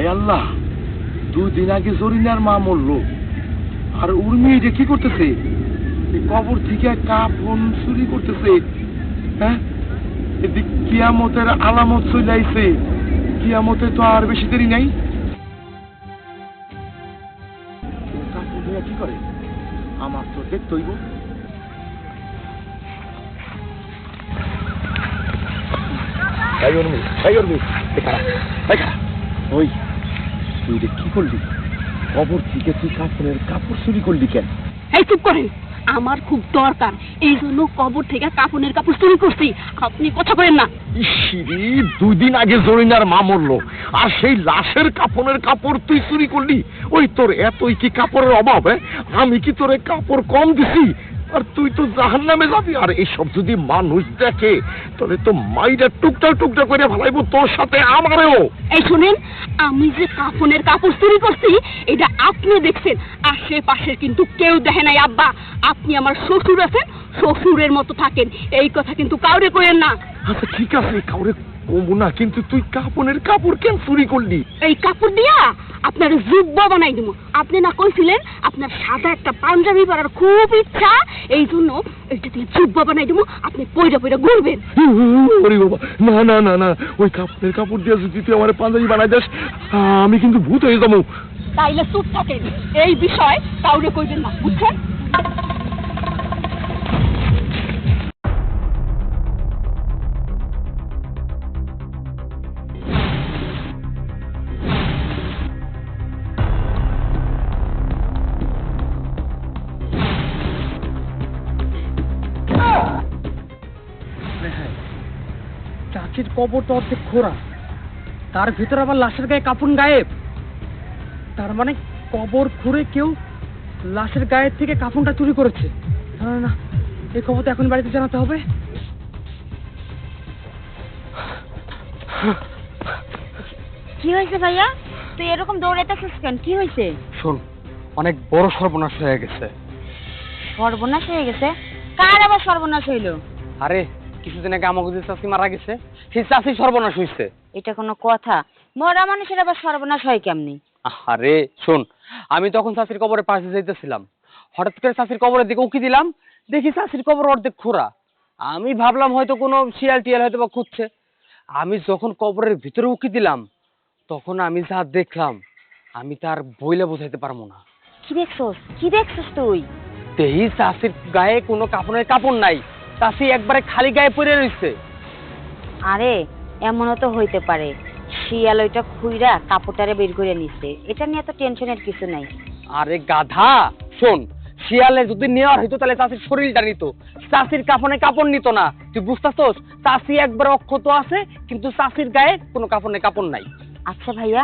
হায় আল্লাহ দুই দিন আগে জরিনার মা মরলো। আর উর্মি যে কি করতেছে? কবর থেকে কাপন চুরি করতেছে। হ্যাঁ? এদিক কিয়ামতের আলামত চলে আইছে। কিয়ামতে তো আর বেশি দেরি নাই। কি করে? আমার তো দেখতে হইব। এই উর্মি এই উর্মি ওই। তুই রে কি করলি? কবর থেকে তুই কাপড়ের কাপড় চুরি করলি কেন? এই চুপ করেন। আমার খুব দরকার। এই জন্য কবর থেকে কাপড়ের কাপড় চুরি করছি। আপনি কথা বলেন না। ইসিরি দুই দিন আগে জরিনার মা মরলো। আর সেই লাশের কাপড়ের কাপড় তুই চুরি করলি? ওই তোর এতই কি কাপড়ের অভাব হ্যাঁ? আমি কি তোরে কাপড় কম দিছি? আর তুই তো জাহান নামে যাবি। আর এইসব যদি মানুষ দেখে তাহলে তো মাইরা টুকটা টুকটা করে ফেলাইবো তোর সাথে আমারও। এই শুনেন আমি যে কাপড়ের কাপড় চুরি করছি এটা আপনি দেখছেন। আশেপাশের কিন্তু কেউ দেখে নাই। আব্বা আপনি আমার শ্বশুর আছেন শ্বশুরের মতো থাকেন। এই কথা কিন্তু কাউরে করেন না। আচ্ছা ঠিক আছে কাউরে কমবো না কিন্তু তুই কাপড়ের কাপড় কেন চুরি করলি? এই কাপড় দিয়া আপনার জুব্বা বানাই দিব আপনি না কইছিলেন আপনার সাদা একটা পাঞ্জাবি পরার খুব ইচ্ছা এই জন্য এইটা দিয়ে জুব্বা বানাই দিব আপনি পয়রা পয়রা ঘুরবেন। ওরে বাবা না না না না ওই কাপড়ের কাপড় দিয়ে যদি তুই আমার পাঞ্জাবি বানাই দাস আমি কিন্তু ভূত হয়ে যাব। তাইলে চুপ থাকেন। এই বিষয় কাউরে কইবেন না বুঝছেন? চাচির কবর তো অর্ধেক খোরা তার ভিতরে আবার লাশের গায়ে কাপড় গায়েব। তার মানে কবর খুঁড়ে কেউ লাশের গায়ের থেকে কাপড়টা চুরি করেছে। না না, না এই খবর তো এখন বাড়িতে জানাতে হবে। কি হয়েছে ভাইয়া? তুই এরকম দৌড়াইতেছিস কেন? কি হয়েছে? শোন অনেক বড় সর্বনাশ হয়ে গেছে। সর্বনাশ হয়ে গেছে? কার আবার সর্বনাশ হইল? আরে কিছুদিন আগে আমাকে যে চাষি মারা গেছে সেই চাষি সর্বনাশ হয়েছে এটা কোনো কথা। মরা মানুষের আবার সর্বনাশ হয় কেমনি? আরে শোন আমি তখন চাষির কবরে পাশে যাইতেছিলাম। হঠাৎ করে চাষির কবরের দিকে উকি দিলাম দেখি চাষির কবর অর্ধেক খোরা আমি ভাবলাম হয়তো কোনো শিয়াল টিয়াল হয়তো বা খুঁজছে। আমি যখন কবরের ভিতরে উকি দিলাম তখন আমি যা দেখলাম আমি তার বইলে বোঝাইতে পারব না। কি দেখছস? কি দেখছস তুই? তেহি চাষির গায়ে কোনো কাপড়ের কাপড় নাই। চাষি একবারে খালি গায়ে পড়ে রয়েছে আরে এমনও তো হইতে পারে। শিয়াল ওইটা খুইরা কাপড়টারে বের করে নিছে। এটা নিয়ে তো টেনশনের কিছু নাই। আরে গাধা শোন শিয়ালে যদি নেওয়ার হইতো তাহলে চাষির শরীরটা নিত। চাষির কাপড়ে কাপড় নিত না। তুই বুঝতেছস? চাষি একবার অক্ষত আছে কিন্তু চাষির গায়ে কোনো কাপড়ে কাপড় নাই। আচ্ছা ভাইয়া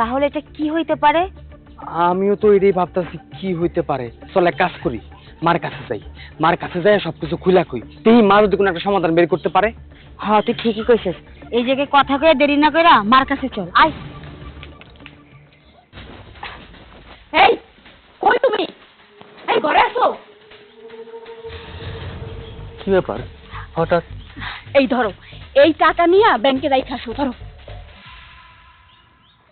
তাহলে এটা কি হইতে পারে? আমিও তো এটাই ভাবতেছি কি হইতে পারে? চল এক কাজ করি। মার কাছে যাই। মার কাছে যাই সবকিছু খুলা খুই তেই মা যদি কোনো একটা সমাধান বের করতে পারে? হ্যাঁ তুই ঠিকই কইছিস। এই জায়গায় কথা কয়ে দেরি না কইরা মার কাছে চল আয়। এই কই তুমি? এই ঘরে আসো কি ব্যাপার? হঠাৎ? এই ধরো এই টাকা নিয়ে ব্যাংকে রাইখা আসো ধরো।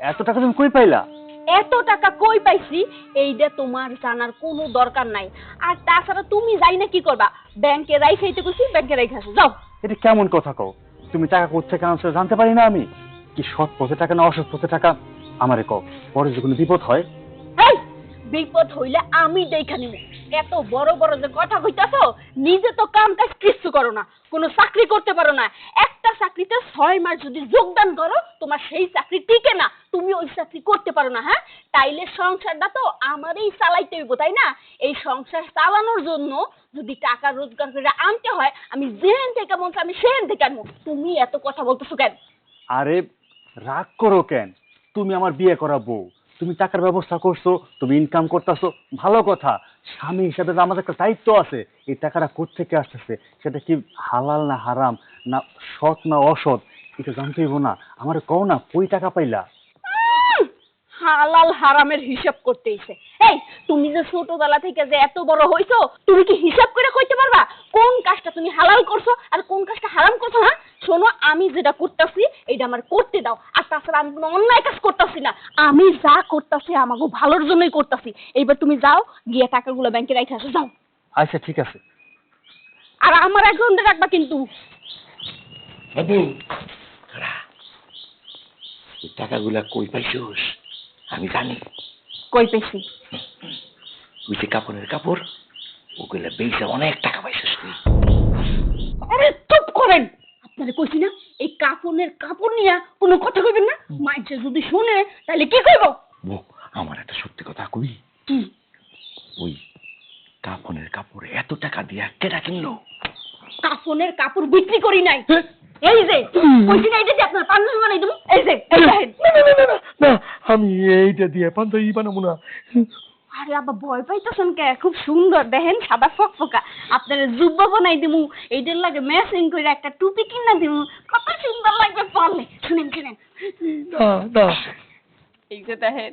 এত টাকা তুমি কই পাইলা? এত টাকা কই পাইছি? এইটা তোমার জানার কোনো দরকার নাই। আর তাছাড়া তুমি যাই না কি করবা? ব্যাংকে রাইখাইতে কইছি ব্যাংকে রাইখা আসো যাও। এটা কেমন কথা কও? তুমি টাকা কোথেকে আনছো জানতে পারি না আমি? কি সৎ পথে টাকা না অসৎ পথে টাকা? আমারে কও পরে যদি কোনো বিপদ হয়। এই বিপদ হইলে আমি দেখা নিব এত বড় বড় যে কথা কইতাছো নিজে তো কাম কাজ কিচ্ছু করো না। কোনো চাকরি করতে পারো না। একটা চাকরিতে ছয় মাস যদি যোগদান করো তোমার সেই চাকরি টিকে না। তুমি ওই চাকরি করতে পারো না হ্যাঁ? তাইলে সংসারটা তো আমারই চালাইতে হইব, তাই না? এই সংসার চালানোর জন্য যদি টাকা রোজগার করে আনতে হয়, আমি যেহেন থেকে মন আমি সেহেন থেকে আনব। তুমি এত কথা বলতেছো কেন? আরে, রাগ করো কেন? তুমি আমার বিয়ে করা বউ, তুমি টাকার ব্যবস্থা করছ, তুমি ইনকাম করতেছো, ভালো কথা। স্বামী হিসাবে যে আমাদের একটা দায়িত্ব আছে, এই টাকাটা কোথেকে আসতেছে? সেটা কি হালাল না হারাম, না সৎ না অসৎ? এটা জানতে হইব না। আমার কও না, কই টাকা পাইলা? হালাল হারামের হিসাব করতেইছে এই তুমি যে ছোটবেলা থেকে যে এত বড় হইছো তুমি কি হিসাব করে কইতে পারবা কোন কাজটা তুমি হালাল করছ আর কোন কাজটা হারাম করছ হ্যাঁ? শোনো আমি যেটা করতেছি এটা আমার করতে দাও। আর তাছাড়া আমি কোনো অন্যায় কাজ করতেছি না। আমি যা করতেছি আমাকে ভালোর জন্যই করতেছি। এইবার তুমি যাও গিয়ে টাকাগুলো ব্যাংকে রেখে আসো যাও। আচ্ছা ঠিক আছে। আর আমার অ্যাকাউন্টে রাখবা কিন্তু। বাবু টাকাগুলা কই পাইছস? আমি জানি। কই পেছি ওই যে কাপড়ের কাপড় ওগুলা বেচে অনেক টাকা পাইছস তুই আরে চুপ করেন! আপনারা কইছি না এই কাপড়ের কাপড় নিয়ে কোনো কথা কইবেন না? মাইছে যদি শুনে তাহলে কি কইব? বউ আমার একটা সত্যি কথা কই? কি? ওই কাপড়ের কাপড় এত টাকা দিয়া কেটা কিনলো? কাফনের কাপড় বিক্রি করি নাই। এই যে কইছি না এইটা যে আপনার বানাই দেবো এই যে এই দেখেন। না না না না না আমি এইটা দিয়ে বানাবো না। আরে আবার ভয় পাইতেছেন কে? খুব সুন্দর দেখেন সাদা ফকফকা। আপনার জুব্বা বানাই দিমু। এইটার লাগে ম্যাচিং করে একটা টুপি কিনা দিমু। কত সুন্দর লাগবে পরলে শুনেন শুনেন। না না। এই যে দেখেন।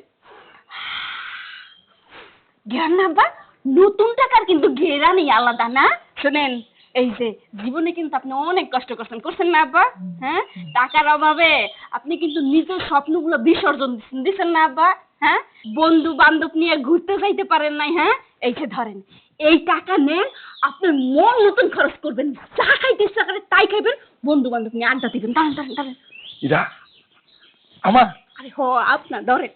জ্ঞান না বা নতুন টাকার কিন্তু ঘেরা নেই আলাদা না? শুনেন। এই যে জীবনে কিন্তু আপনি অনেক কষ্ট করছেন। করছেন না আব্বা? হ্যাঁ? টাকার অভাবে আপনি কিন্তু নিজের স্বপ্নগুলো বিসর্জন দিচ্ছেন। দিচ্ছেন না আব্বা? হ্যাঁ? বন্ধু বান্ধব নিয়ে ঘুরতে যাইতে পারেন নাই হ্যাঁ? এই যে ধরেন এই টাকা নেন আপনি মন নতুন খরচ করবেন। যা খাইতে ইচ্ছা করে তাই খাইবেন বন্ধু বান্ধব নিয়ে আড্ডা দিবেন। দাঁড়ান দাঁড়ান দাঁড়ান। ইরা আমার আরে হ আপনার ধরেন।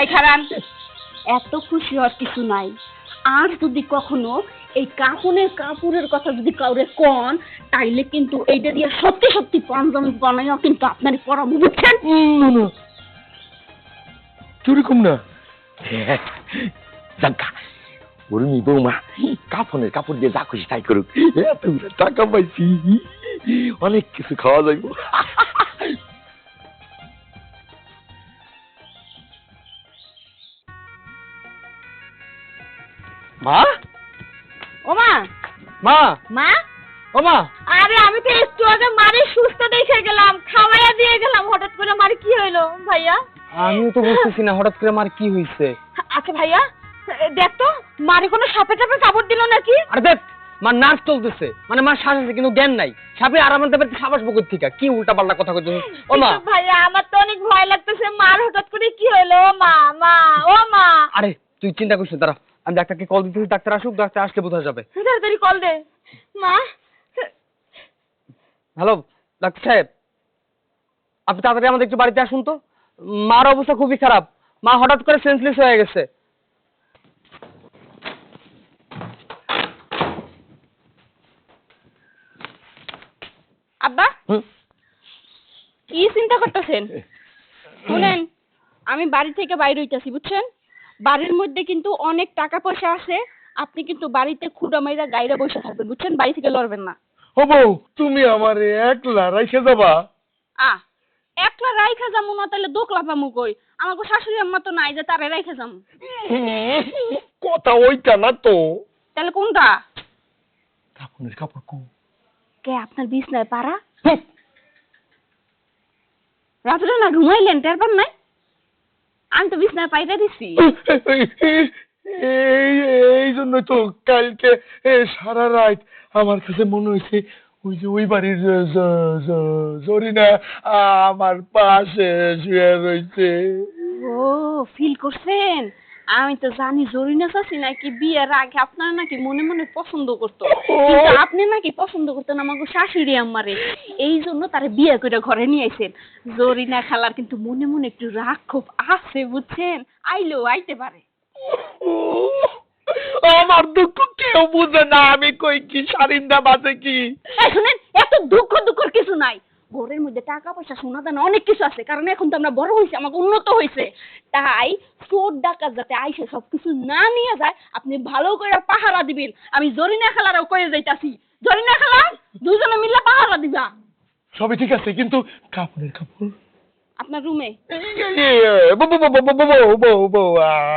এই খারান এত খুশি হওয়ার কিছু নাই। আর যদি কখনো এই কাপড়ের কাপড়ের কথা যদি কাউরে কন তাইলে কিন্তু এইটা দিয়ে সত্যি সত্যি পাঞ্জাবি বানাইও কিন্তু আপনার পড়াবো বুঝছেন? কীরকম না জাঙ্কা উর্মি বৌমা কাপড়ের কাপড় দিয়ে যা খুশি তাই করুক। টাকা পাইছি। অনেক কিছু খাওয়া যাইব। মা? ওমা মা। মা? ও মা। আরে আমি তো একটু আগে মারে সুস্থ দেখে গেলাম খাওয়াইয়া দিয়ে গেলাম হঠাৎ করে মারে কি হইল ভাইয়া? আমিও তো বুঝতেছি না হঠাৎ করে আমার কি হয়েছে আচ্ছা ভাইয়া দেখ তো মারে কোনো সাপে টাপে কাপড় দিল নাকি? আরে দেখ মার নার্ভ চলতেছে মানে মার শ্বাস আছে কিন্তু জ্ঞান নাই। সাপে আরাম আনতে পারতে সাবাস বকুর থেকে কি উল্টা পাল্টা কথা কইতে ও মা। ভাইয়া আমার তো অনেক ভয় লাগতেছে মার হঠাৎ করে কি হলো ও মা মা ও মা। আরে তুই চিন্তা করিস না দাঁড়া। আমি ডাক্তারকে কল দিতেছি ডাক্তার আসুক ডাক্তার আসলে বোঝা যাবে। তাড়াতাড়ি কল দে। মা। হ্যালো ডাক্তার সাহেব। আপনি তাড়াতাড়ি আমাদের একটু বাড়িতে আসুন তো। মার অবস্থা খুবই খারাপ। মা হঠাৎ করে সেন্সলেস হয়ে গেছে। আব্বা? কি চিন্তা করতেছেন? শুনেন আমি বাড়ি থেকে বাইরে হইতাছি বুঝছেন? বাড়ির মধ্যে কিন্তু অনেক টাকা পয়সা আছে। আপনি কিন্তু বাড়িতে খুঁড়া মাইরা গাইরা বসে থাকবেন বুঝছেন? বাড়ি থেকে লড়বেন না। ও বউ তুমি আমারে একলা রাইখে যাবা? আ একলা রাইখা যামু না তাহলে দোকলা পামু কই? আমাকে শাশুড়ি আম্মা তো নাই যে তারে রাইখা যামু। কথা ওইটা না তো। তাহলে কোনটা? কাপড়ের কাপড় কো। কে আপনার বিছনায় পারা রাত্রে না ঘুমাইলেন টের পান নাই? আমি তো বিছনায় পাইতে দিছি এই জন্য তো কালকে সারা রাত আমার কাছে মনে হয়েছে ওই যে ওই বাড়ির জরিনা আমার পাশে শুয়ে রয়েছে। ও ফিল করছেন? আমি তো জানি জরিনা চাচি নাকি বিয়ের আগে আপনার নাকি মনে মনে পছন্দ করতো। কিন্তু আপনি নাকি পছন্দ করতেন আমাকে শাশুড়ি আমারে এই জন্য তারে বিয়ে করে ঘরে নিয়ে আইছেন। জরিনা খালার কিন্তু মনে মনে একটু রাগ খুব আছে বুঝছেন? আইলেও আইতে পারে। আমার দুঃখ কেউ বুঝে না আমি কই কি সারিন্দা বাজে কি? শুনেন এত দুঃখ দুঃখর কিছু নাই। ঘরের মধ্যে টাকা পয়সা সোনা দানা অনেক কিছু আছে কারণ এখন তো আমরা বড় হয়েছি আমাকে উন্নত হয়েছে তাই চোর ডাকাত যাতে আইসে সবকিছু না নিয়ে যায় আপনি ভালো করে পাহারা দিবেন আমি জরিনা খেলারও কয়ে যাইতাছি জরিনা খেলা দুজনে মিলে পাহারা দিবা সবই ঠিক আছে কিন্তু কাপড়ের কাপড় আপনার রুমে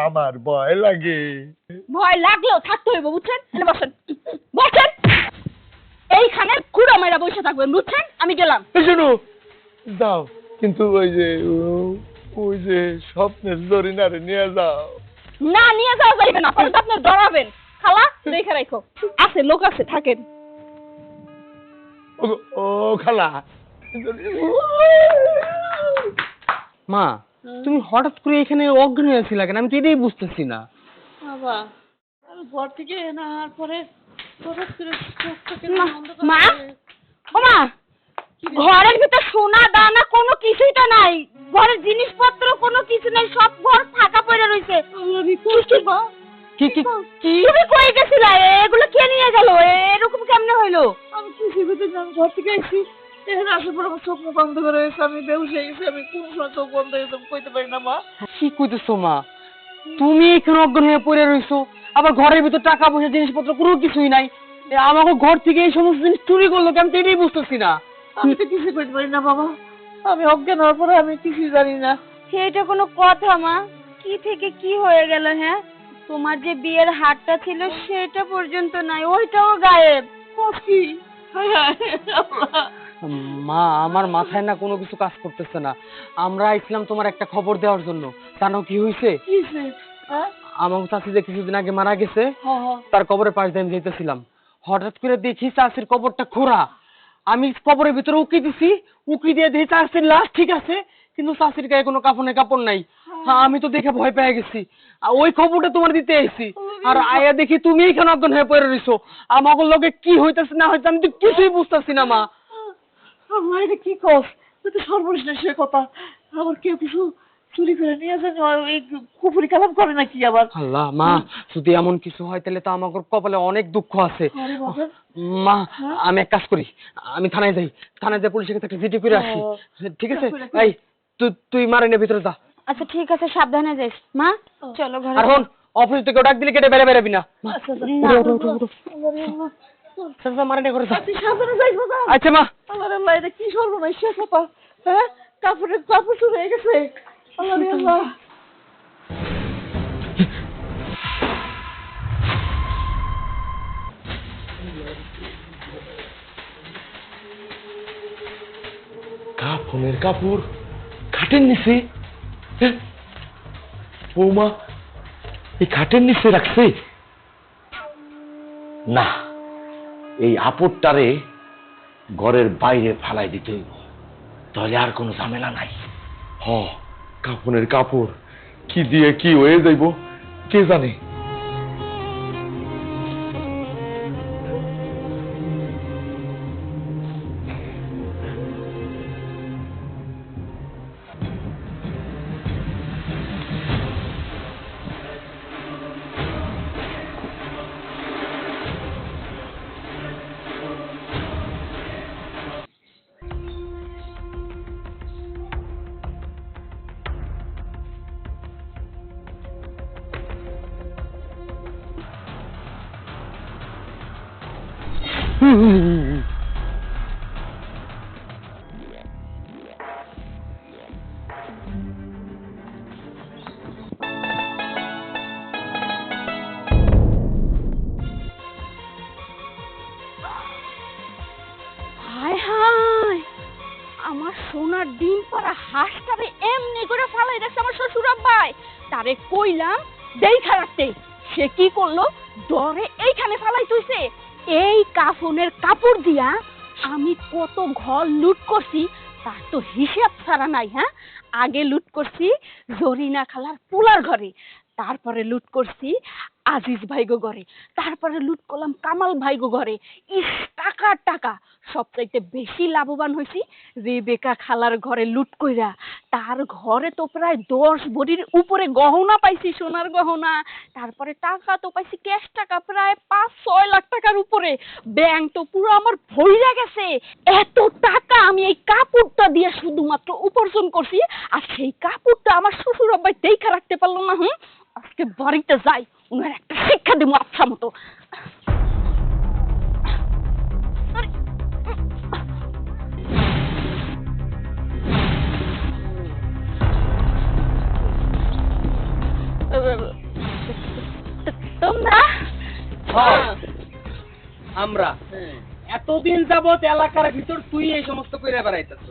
আমার ভয় লাগে ভয় লাগলেও থাকতে হইব বুঝছেন বসেন বসেন এইখানে কুড়া মেরা বসে থাকবেন বুঝছেন? আমি গেলাম। এই শোনো যাও। কিন্তু ওই যে ওই যে স্বপ্নের জরিনারে নিয়ে যাও। না নিয়ে যাওয়া যাইবে না পরে তো আপনি ডরাবেন। খালা রেখে রাখো। আছে লোক আছে থাকেন। ও খালা। মা তুমি হঠাৎ করে এখানে অজ্ঞান হয়েছিল কেন? আমি তো এটাই বুঝতেছি না। বাবা আমি ঘর থেকে না পরে মা-। ও ঘরের ভিতর সোনা দানা কোনো কিছুই তো নাই। ঘরের জিনিসপত্র কোনো কিছু নাই সব ঘর ফাঁকা পড়ে রয়েছে আমি কি কি কি তুমি কই গেছিলে? এগুলো কে নিয়ে গেল? এরকম কেমনে হইল? আমি না ঘর থেকে এসেছি? এখানে আসার পর আমার চোখ মুখ বন্ধ করে গেছে আমি বেউস হয়ে গেছি। আমি কোন সময় চোখ বন্ধ হয়ে গেছে কইতে পারি না মা। কি কইতেছো মা? তুমি এখানে অজ্ঞান হয়ে পড়ে রইছো। আবার ঘরের ভিতর টাকা পয়সা জিনিসপত্র কোনো কিছুই নাই। আমাকে ঘর থেকে এই সমস্ত জিনিস চুরি করল কেন তো এটাই বুঝতেছি না। আমি তো কিছু করতে পারি না বাবা। আমি অজ্ঞান হওয়ার পরে আমি কিছুই জানি না। এটা কোনো কথা মা। কি থেকে কি হয়ে গেল হ্যাঁ? তোমার যে বিয়ের হারটা ছিল সেটা পর্যন্ত নাই ওইটাও গায়েব। কি? মা আমার মাথায় না কোনো কিছু কাজ করতেছে না। আমরা আইছিলাম তোমার একটা খবর দেওয়ার জন্য। জানো কি হয়েছে কি হয়েছে? হ্যাঁ? আমার চাষি যে কিছুদিন আগে মারা গেছে হ্যাঁ হ্যাঁ। তার কবরের পাশ দিয়ে আমি যেতেছিলাম হঠাৎ করে দেখি চাষির কবরটা খোঁড়া। আমি কবরের ভিতরে উকি দিছি উকি দিয়ে দেখি চাষির লাশ ঠিক আছে কিন্তু চাষির গায়ে কোনো কাপড়ে কাপড় নাই। হ্যাঁ। আমি তো দেখে ভয় পেয়ে গেছি। ওই খবরটা তোমার দিতে এসেছি আর আয়া দেখি তুমি এখানে অজ্ঞান হয়ে পড়ে রইছো। আমাকে লগে কি হইতেছে না হইতে আমি তো কিছুই বুঝতেছি না মা। আল্লাহ এটা কি কস? তুই তো সর্বনিশ না সে কথা। আবার কেউ কিছু চুরি করে নিয়ে যান এই কুপুরি কালাম করে নাকি আবার? আল্লাহ মা যদি এমন কিছু হয় তাহলে তো আমার কপালে অনেক দুঃখ আছে। মা আমি এক কাজ করি আমি থানায় যাই। থানায় যাই পুলিশের কাছে একটা জিডি করে আসি। ঠিক আছে? এই তুই তুই মারেনের ভিতরে যা। আচ্ছা ঠিক আছে সাবধানে যাইস। মা চলো ঘরে। আর হন অফিস থেকে ডাক দিলে কেটে বেড়ে বেড়াবি না। মা। উঠো, উঠো, উঠো, উঠো। আল্লাহরে আল্লাহ। যা, যা, করে যা। তুই সাবধানে বাবা। আচ্ছা মা। আল্লাহরে আল্লাহ এটা কি সর্বনাশ সে কথা হ্যাঁ? কাপড়ের কাপড় চুরি হয়ে গেছে আল্লাহরে আল্লাহ। কাপড়ের কাপড় খাটের নিচে? বৌমা, এই খাটের নিচে রাখছে। না, এই আপদটারে ঘরের বাইরে ফালাই দিতে হইব। তাহলে আর কোনো ঝামেলা নাই। হ। কাপড়ের কাপড়। কি দিয়ে কি হয়ে যাইব কে জানে? জরিনা খালার তারপরে লুট করছি, আজিজ ভাইগো ঘরে। তারপরে লুট করলাম কামাল ভাইগো ঘরে। ইস, টাকা টাকা। সবচাইতে বেশি লাভবান হয়েছি রেবেকা খালার ঘরে লুট কইরা। তার ঘরে তো প্রায় দশ ভরির উপরে গহনা পাইছি, সোনার গহনা। তারপরে টাকা তো পাইছি ক্যাশ টাকা, প্রায় পাঁচ, ছয় লাখ টাকার উপরে। ব্যাংক তো পুরো আমার ভইরা গেছে। এত টাকা আমি এই কাপড়টা দিয়ে শুধুমাত্র উপার্জন করছি, আর সেই কাপড়টা আমার শ্বশুর আব্বাই দেখা রাখতে পারল না, হুম? আজকে বাড়িতে যাই ওনার একটা শিক্ষা দেবো আচ্ছা মতো। তোমরা? আমরা। এতদিন যাবত এলাকার ভিতর তুই এই সমস্ত কইরা বেড়াইতেছ।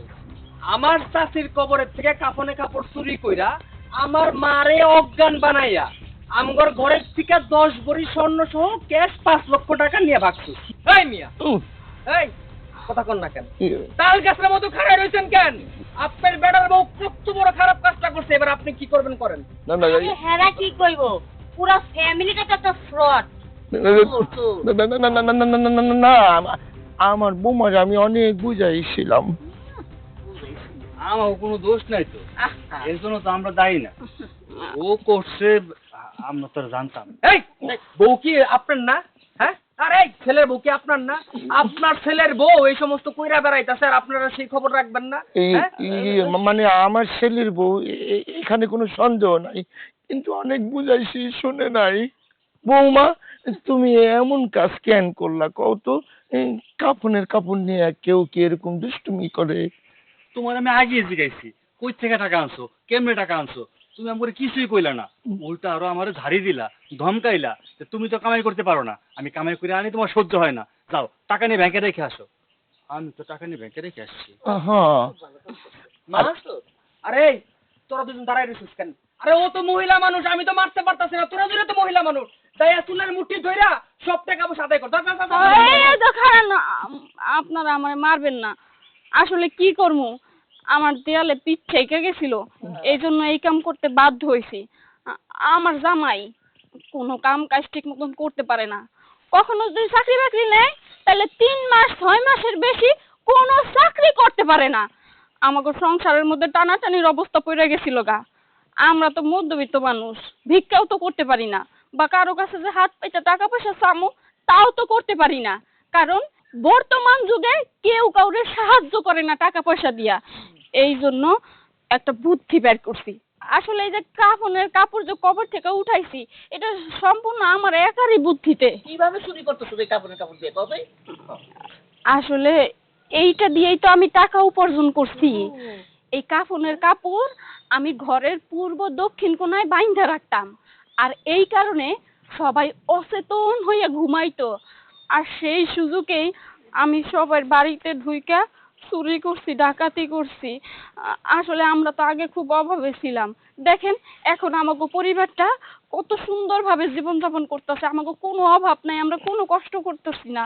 আমার চাষির কবরের থেকে কাফনে কাপড় চুরি কইরা আমার মারে অজ্ঞান বানাইয়া আমগর ঘরের থেকে দশ বড়ি স্বর্ণ সহ ক্যাশ পাঁচ লক্ষ টাকা নিয়ে ভাগছো এই মিয়া এই কথা কন না কেন তাল গাছের মতো খাড়াই রয়েছেন কেন আপনার বেড়ার বউ কত বড় খারাপ কাজ আপনি কি করবেন করেন না না হেরা কি কইব পুরো ফ্যামিলিটা তো একটা ফ্রড না না না না না না না না না না না আমা- আমার বৌমার আমি অনেক বুঝাইছিলাম আমার কোনো দোষ নাই তো। এর জন্য তো আমরা দায়ী না। ও করছে আমরা তো জানতাম এই বউ কি আপনার না? হ্যাঁ? আরে এই ছেলের বউ কি আপনার না? আপনার ছেলের বউ এই সমস্ত কইরা বেড়াইতাছে আর আপনারা সেই খবর রাখবেন না? হ্যাঁ? মানে আমার ছেলের বউ এখানে কোনো সন্দেহ নাই। কিন্তু অনেক বুঝাইছি শুনে নাই। বৌমা তুমি এমন কাজ কেন করলা? কও তো এই কাপনের কাপড় নিয়ে কেউ কি এরকম দুষ্টুমি করে? তোমার আমি আগিয়ে জিগাইছি। কই থেকে টাকা আনছো? কেমনে টাকা আনছো? তুমি আমার কিছুই কইলা না। উল্টা আরও আমার ঝাড়ি দিলা ধমকাইলা যে তুমি তো কামাই করতে পারো না। আমি কামাই করে আনি তোমার সহ্য হয় না। যাও টাকা নিয়ে ব্যাংকে রেখে আসো। আমি তো টাকা নিয়ে ব্যাংকে রেখে আসছি। আরে তোরা দুজন দাঁড়াই রইছিস কেন? আরে ও তো মহিলা মানুষ আমি তো মারতে পারতাছি না। তোরা দুজন তো মহিলা মানুষ। তাই চুলের মুঠি ধইরা সব টাকা আদায় কর। আপনারা আমার মারবেন না। আসলে কি করব? আমার দেয়ালে পিঠ থেকে গেছিল। এই জন্য এই কাম করতে বাধ্য হয়েছি। আমার জামাই কোনো কাম কাজ ঠিক মতন করতে পারে না। কখনো যদি চাকরি বাকরি নেয়, তাহলে তিন মাস, ছয় মাসের বেশি কোনো চাকরি করতে পারে না। আমাকে সংসারের মধ্যে টানাটানির অবস্থা পড়ে গেছিল গা। আমরা তো মধ্যবিত্ত মানুষ, ভিক্ষাও তো করতে পারি না। বা কারও কাছে যে হাত পেতে টাকা পয়সা চামো, তাও তো করতে পারি না। কারণ বর্তমান যুগে কেউ কাউরে সাহায্য করে না টাকা পয়সা দিয়া। এই জন্য একটা বুদ্ধি বের করছি। আসলে এই যে কাফনের কাপড় যে কবর থেকে উঠাইছি এটা সম্পূর্ণ আমার একারই বুদ্ধিতে। কীভাবে চুরি করতেছো এই কাপড়ের কাপড় দিয়ে? কবে আসলে এইটা দিয়েই তো আমি টাকা উপার্জন করছি। এই কাফনের কাপড় আমি ঘরের পূর্ব দক্ষিণ কোণায় বাইন্ধা রাখতাম। আর এই কারণে সবাই অচেতন হয়ে ঘুমাইতো। আর সেই সুযোগেই আমি সবার বাড়িতে ঢুইকা চুরি করছি, ডাকাতি করছি। আসলে আমরা তো আগে খুব অভাবে ছিলাম। দেখেন, এখন আমাকে পরিবারটা কত সুন্দরভাবে জীবনযাপন করতেছে। আমাকে কোনো অভাব নাই, আমরা কোনো কষ্ট করতেছি না।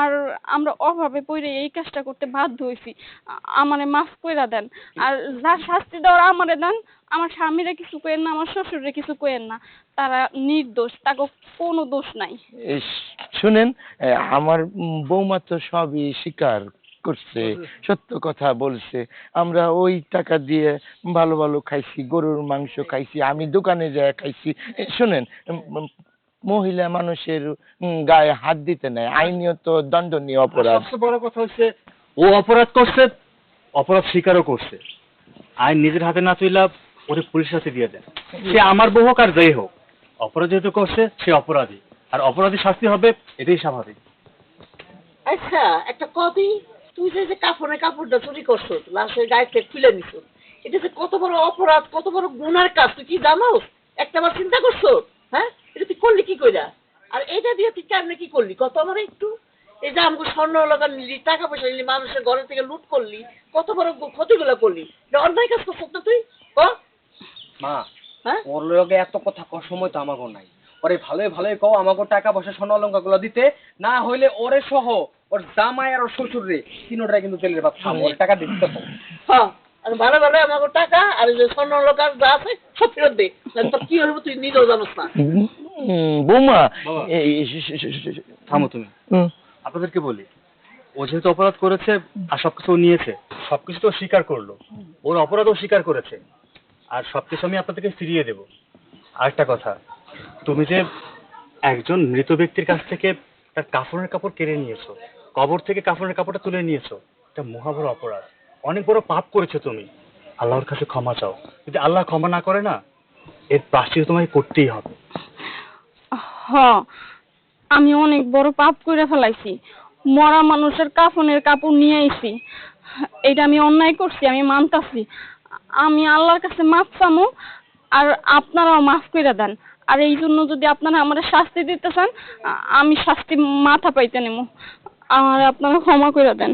আর আমরা অভাবে পড়ে এই কাজটা করতে বাধ্য হয়েছি আমারে মাফ কইরা দেন। আর যা শাস্তি দেওয়ার আমারে দেন, আমার স্বামীরা কিছু কইেন না, আমার শ্বশুরে কিছু কইেন না। তারা নির্দোষ তাকে কোনো দোষ নাই। শুনেন আমার বৌমা তো সবই স্বীকার করছে সত্য কথা বলছে। আমরা ওই টাকা দিয়ে ভালো ভালো খাইছি গরুর মাংস খাইছি আমি দোকানে যায় খাইছি। এ, শুনেন মহিলা মানুষের গায়ে হাত দিতে নাই আইনিয়ত দণ্ডনীয় অপরাধ। সবচেয়ে বড় কথা হচ্ছে ও অপরাধ করছে অপরাধ স্বীকারও করছে। আইন নিজের হাতে না তুইলা ওরে পুলিশের হাতে দিয়ে দেন। সে আমার বউ হোক আর যেই হোক অপরাধ যেহেতু করছে সে অপরাধী। আর অপরাধী শাস্তি হবে এটাই স্বাভাবিক। আচ্ছা একটা কবি তুই যে যে কাপড়ের কাপড়টা চুরি করছ লাশের গায়ে থেকে খুলে নিছো এটা যে কত বড় অপরাধ কত বড় গুনার কাজ তুই কি জানো? একটা বার চিন্তা করছ? হ্যাঁ? এটা তুই করলি কি কইরা? আর এটা দিয়ে তুই কেমনে কি করলি? কত আমার একটু? এই যে আমাকে স্বর্ণ লগা নিলি টাকা পয়সা নিলি মানুষের ঘরে থেকে লুট করলি কত বড় ক্ষতিগুলো করলি। এটা অন্যায় কাজ করছ তো তুই? ক? মা হ্যাঁ? ওর লগে এত কথা কর সময় তো আমাকে নাই। ওরে ভালোই ভালোই কও আমাকে টাকা পয়সা স্বর্ণ অলঙ্কারগুলো দিতে। না হইলে ওরে সহ ওর জামাই আর ওর শ্বশুর রে তিনোটাই কিন্তু তেলের ভাত খাব ওর টাকা দিতে তো হ্যাঁ আর ভালো ভালো আমাকে টাকা আর যে স্বর্ণ লগা যা আছে সব ফেরত দে তোর কি হইব তুই নিজেও জানোস না। বৌমা থামো তুমি। আপনাদেরকে বলি ও যেহেতু অপরাধ করেছে আর সবকিছু নিয়েছে সবকিছু তো স্বীকার করল। ওর অপরাধও স্বীকার করেছে। আর সবকিছু আমি আপনাদেরকে ফিরিয়ে দেব। আরেকটা কথা তুমি যে একজন মৃত ব্যক্তির কাছ থেকে তার কাফনের কাপড় কেড়ে নিয়েছো, কবর থেকে কাফনের কাপড়টা তুলে নিয়েছো, এটা মহাবড় অপরাধ। অনেক বড় পাপ করেছ তুমি। আল্লাহর কাছে ক্ষমা চাও। যদি আল্লাহ ক্ষমা না করে না, এর প্রাশ্চিত তোমাকে করতেই হবে। হ, আমি অনেক বড় পাপ করে ফেলাইছি। মরা মানুষের কাফনের কাপড় নিয়ে আইছি। এটা আমি অন্যায় করছি, আমি মানতাছি। আমি আল্লাহর কাছে মাফ চামো আর আপনারাও মাফ করে দেন। আর এই জন্য যদি আপনারা আমার শাস্তি দিতে চান আমি শাস্তি মাথা পাইতে নেব আমার আপনারা ক্ষমা করে দেন।